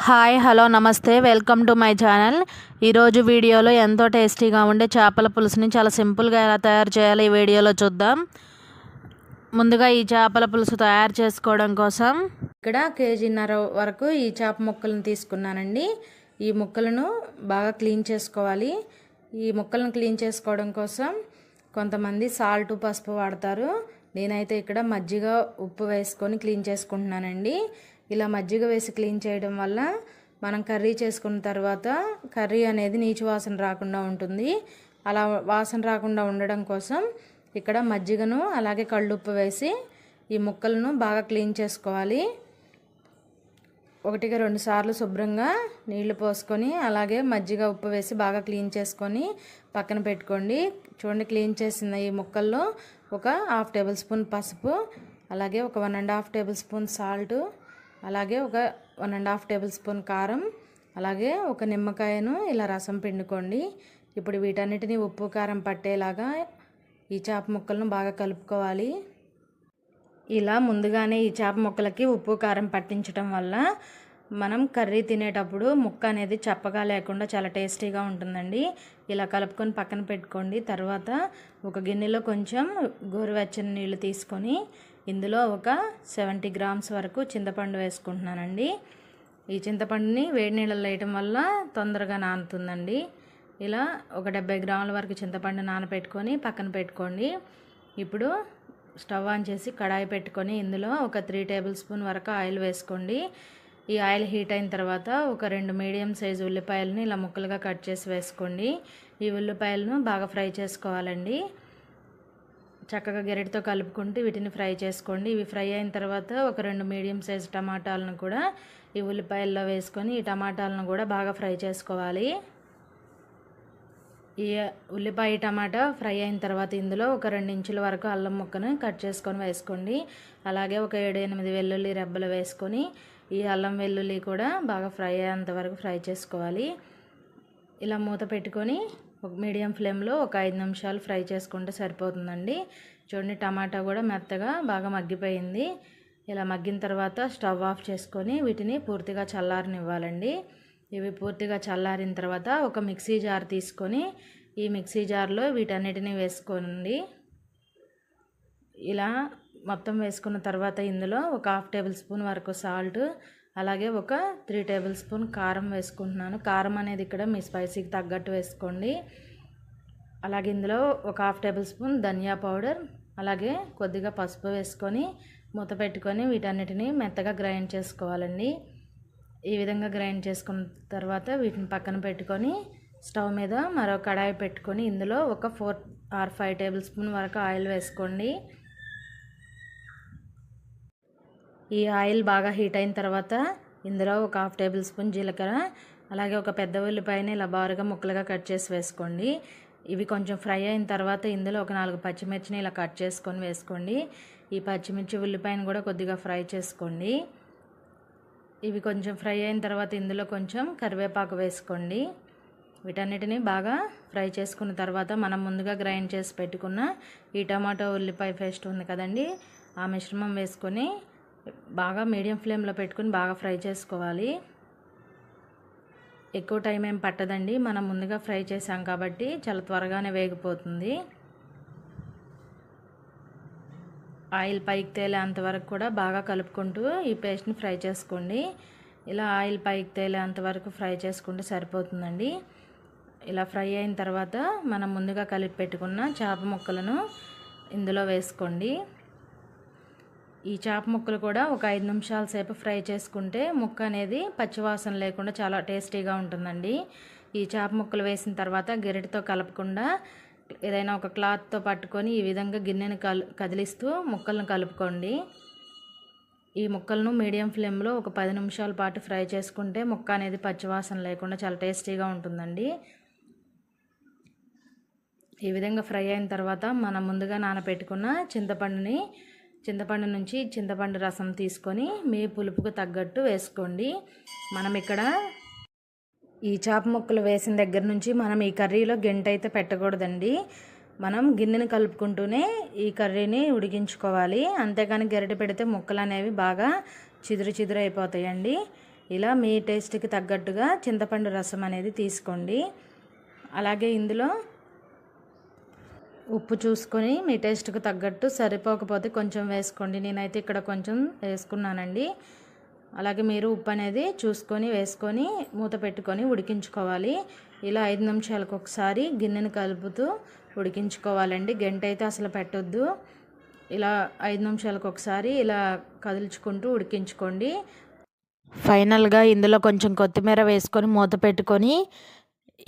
Hi hello నమస్తే welcome to my channel. ఈరోజు వీడియోలో ఎంతో టేస్టీగా ఉండే చేపల పులుసుని చాలా సింపుల్గా ఎలా తయారు చేయాలో ఈ వీడియోలో చూద్దాం. ముందుగా ఈ చేపల పులుసు తయారు చేసుకోవడం కోసం ఇక్కడ కేజీన్నర వరకు ఈ చేప ముక్కలను తీసుకున్నానండి. ఈ ముక్కలను బాగా క్లీన్ చేసుకోవాలి. ఈ ముక్కలను క్లీన్ చేసుకోవడం కోసం కొంతమంది సాల్ట్ పసుపు వాడతారు. నేనైతే ఇక్కడ మజ్జిగ ఉప్పు వేసుకొని క్లీన్ చేసుకుంటున్నానండి. ఇలా మజ్జిగ వేసి క్లీన్ చేయడం వల్ల మనం కర్రీ చేసుకున్న తర్వాత కర్రీ అనేది నీచు వాసన రాకుండా ఉంటుంది. అలా వాసన రాకుండా ఉండడం కోసం ఇక్కడ మజ్జిగను అలాగే కళ్ళుప్పు వేసి ఈ ముక్కలను బాగా క్లీన్ చేసుకోవాలి. ఒకటిగా రెండు సార్లు శుభ్రంగా నీళ్ళు పోసుకొని అలాగే మజ్జిగ ఉప్పు వేసి బాగా క్లీన్ చేసుకొని పక్కన పెట్టుకోండి. చూడండి క్లీన్ చేసిన ఈ ముక్కల్లో ఒక హాఫ్ టేబుల్ స్పూన్ పసుపు అలాగే ఒక one and half tablespoon salt అలాగే ఒక one and half tablespoon కారం అలాగే ఒక నిమ్మకాయను ఇలా రసం పిండుకోండి. ఇప్పుడు వీటన్నిటిని ఉప్పు కారం పట్టేలాగా ఈ చేప ముక్కలను బాగా కలుపుకోవాలి. ఇలా ముందుగానే ఈ చేప ముక్కలకి ఉప్పు కారం పట్టించడం వల్ల మనం కర్రీ తినేటప్పుడు ముక్క అనేది చప్పగా లేకుండా చాలా టేస్టీగా ఉంటుందండి. ఇలా కలుపుకొని పక్కన పెట్టుకోండి. తర్వాత ఒక గిన్నెలో కొంచెం గోరువెచ్చని నీళ్ళు తీసుకొని ఇందులో ఒక సెవెంటీ గ్రామ్స్ వరకు చింతపండు వేసుకుంటున్నానండి. ఈ చింతపండుని వేడి నీళ్ళలో వేయటం వల్ల తొందరగా నానుతుందండి. ఇలా ఒక డెబ్బై గ్రాముల వరకు చింతపండు నానబెట్టుకొని పక్కన పెట్టుకోండి. ఇప్పుడు స్టవ్ ఆన్ చేసి కడాయి పెట్టుకొని ఇందులో ఒక త్రీ టేబుల్ స్పూన్ వరకు ఆయిల్ వేసుకోండి. ఈ ఆయిల్ హీట్ అయిన తర్వాత ఒక రెండు మీడియం సైజు ఉల్లిపాయలని ఇలా ముక్కలుగా కట్ చేసి వేసుకోండి. ఈ ఉల్లిపాయలను బాగా ఫ్రై చేసుకోవాలండి. చక్కగా గెరటితో కలుపుకుంటూ వీటిని ఫ్రై చేసుకోండి. ఇవి ఫ్రై అయిన తర్వాత ఒక రెండు మీడియం సైజు టమాటాలను కూడా ఈ ఉల్లిపాయల్లో వేసుకొని ఈ టమాటాలను కూడా బాగా ఫ్రై చేసుకోవాలి. ఈ ఉల్లిపాయ టమాటా ఫ్రై అయిన తర్వాత ఇందులో ఒక రెండు ఇంచుల వరకు అల్లం ముక్కను కట్ చేసుకొని వేసుకోండి. అలాగే ఒక ఏడు ఎనిమిది వెల్లుల్లి రెబ్బలు వేసుకొని ఈ అల్లం వెల్లుల్లి కూడా బాగా ఫ్రై అయ్యేంత వరకు ఫ్రై చేసుకోవాలి. ఇలా మూత పెట్టుకొని మీడియం ఫ్లేమ్లో ఒక ఐదు నిమిషాలు ఫ్రై చేసుకుంటే సరిపోతుందండి. చూడండి టమాటా కూడా మెత్తగా బాగా మగ్గిపోయింది. ఇలా మగ్గిన తర్వాత స్టవ్ ఆఫ్ చేసుకొని వీటిని పూర్తిగా చల్లారనివ్వాలండి. ఇవి పూర్తిగా చల్లారిన తర్వాత ఒక మిక్సీ జార్ తీసుకొని ఈ మిక్సీ జార్లో వీటన్నిటిని వేసుకోండి ఇలా మొత్తం వేసుకున్న తర్వాత ఇందులో ఒక హాఫ్ టేబుల్ స్పూన్ వరకు సాల్ట్ అలాగే ఒక త్రీ టేబుల్ స్పూన్ కారం వేసుకుంటున్నాను. కారం అనేది ఇక్కడ మీ స్పైసీకి తగ్గట్టు వేసుకోండి. అలాగే ఇందులో ఒక హాఫ్ టేబుల్ స్పూన్ ధనియా పౌడర్ అలాగే కొద్దిగా పసుపు వేసుకొని మూత పెట్టుకొని వీటన్నిటిని మెత్తగా గ్రైండ్ చేసుకోవాలండి. ఈ విధంగా గ్రైండ్ చేసుకున్న తర్వాత వీటిని పక్కన పెట్టుకొని స్టవ్ మీద మరో కడాయి పెట్టుకొని ఇందులో ఒక four or five tablespoon వరకు ఆయిల్ వేసుకోండి. ఈ ఆయిల్ బాగా హీట్ అయిన తర్వాత ఇందులో ఒక హాఫ్ టేబుల్ స్పూన్ జీలకర్ర అలాగే ఒక పెద్ద ఉల్లిపాయని ఇలా బారుగా ముక్కలుగా కట్ చేసి వేసుకోండి. ఇవి కొంచెం ఫ్రై అయిన తర్వాత ఇందులో ఒక నాలుగు పచ్చిమిర్చిని ఇలా కట్ చేసుకొని వేసుకోండి. ఈ పచ్చిమిర్చి ఉల్లిపాయను కూడా కొద్దిగా ఫ్రై చేసుకోండి. ఇవి కొంచెం ఫ్రై అయిన తర్వాత ఇందులో కొంచెం కరివేపాకు వేసుకోండి. వీటన్నిటిని బాగా ఫ్రై చేసుకున్న తర్వాత మనం ముందుగా గ్రైండ్ చేసి పెట్టుకున్న ఈ టమాటో ఉల్లిపాయ పేస్ట్ ఉంది కదండి ఆ మిశ్రమం వేసుకొని బాగా మీడియం ఫ్లేమ్లో పెట్టుకొని బాగా ఫ్రై చేసుకోవాలి. ఎక్కువ టైం ఏం పట్టదండి. మనం ముందుగా ఫ్రై చేసాం కాబట్టి చాలా త్వరగానే వేగిపోతుంది. ఆయిల్ పైకి తేలేంత వరకు కూడా బాగా కలుపుకుంటూ ఈ పేస్ట్ని ఫ్రై చేసుకోండి. ఇలా ఆయిల్ పైకి తేలేంత వరకు ఫ్రై చేసుకుంటే సరిపోతుందండి. ఇలా ఫ్రై అయిన తర్వాత మనం ముందుగా కలిపి పెట్టుకున్న చేప ముక్కలను ఇందులో వేసుకోండి. ఈ చేప ముక్కలు కూడా ఒక ఐదు నిమిషాల సేపు ఫ్రై చేసుకుంటే ముక్క అనేది పచ్చివాసన లేకుండా చాలా టేస్టీగా ఉంటుందండి. ఈ చేప ముక్కలు వేసిన తర్వాత గెరటితో కలపకుండా ఏదైనా ఒక క్లాత్తో పట్టుకొని ఈ విధంగా గిన్నెను కలు కదిలిస్తూ ముక్కలను కలుపుకోండి. ఈ ముక్కలను మీడియం ఫ్లేమ్లో ఒక పది నిమిషాల పాటు ఫ్రై చేసుకుంటే ముక్క అనేది పచ్చివాసన లేకుండా చాలా టేస్టీగా ఉంటుందండి. ఈ విధంగా ఫ్రై అయిన తర్వాత మనం ముందుగా నానబెట్టుకున్న చింతపండుని చింతపండు నుంచి చింతపండు రసం తీసుకొని మీ పులుపుకు తగ్గట్టు వేసుకోండి. మనం ఇక్కడ ఈ చేప ముక్కలు వేసిన దగ్గర నుంచి మనం ఈ కర్రీలో గెంట అయితే పెట్టకూడదండి. మనం గిన్నెని కలుపుకుంటూనే ఈ కర్రీని ఉడికించుకోవాలి. అంతేకాని గరిటె పెడితే ముక్కలు అనేవి బాగా చిదురు చిదురు అయిపోతాయండి. ఇలా మీ టేస్ట్కి తగ్గట్టుగా చింతపండు రసం అనేది తీసుకోండి. అలాగే ఇందులో ఉప్పు చూసుకొని మీ టేస్ట్కి తగ్గట్టు సరిపోకపోతే కొంచెం వేసుకోండి. నేనైతే ఇక్కడ కొంచెం వేసుకున్నానండి. అలాగే మీరు ఉప్పు అనేది చూసుకొని వేసుకొని మూత పెట్టుకొని ఉడికించుకోవాలి. ఇలా ఐదు నిమిషాలకు ఒకసారి గిన్నెను కలుపుతూ ఉడికించుకోవాలండి. గంట అయితే అసలు పెట్టొద్దు. ఇలా ఐదు నిమిషాలకు ఒకసారి ఇలా కదుల్చుకుంటూ ఉడికించుకోండి. ఫైనల్గా ఇందులో కొంచెం కొత్తిమీర వేసుకొని మూత పెట్టుకొని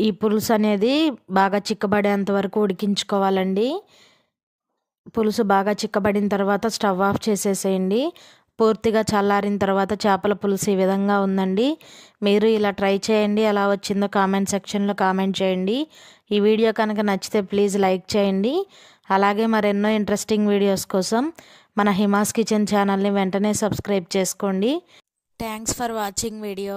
ఈ పులుసు అనేది బాగా చిక్కబడేంత వరకు ఉడికించుకోవాలండి. పులుసు బాగా చిక్కబడిన తర్వాత స్టవ్ ఆఫ్ చేసేసేయండి. పూర్తిగా చల్లారిన తర్వాత చేపల పులుసు ఈ విధంగా ఉందండి. మీరు ఇలా ట్రై చేయండి. ఎలా వచ్చిందో కామెంట్ సెక్షన్లో కామెంట్ చేయండి. ఈ వీడియో కనుక నచ్చితే ప్లీజ్ లైక్ చేయండి. అలాగే మరెన్నో ఇంట్రెస్టింగ్ వీడియోస్ కోసం మన హిమాస్ కిచెన్ ఛానల్ని వెంటనే సబ్స్క్రైబ్ చేసుకోండి. Thanks for watching video.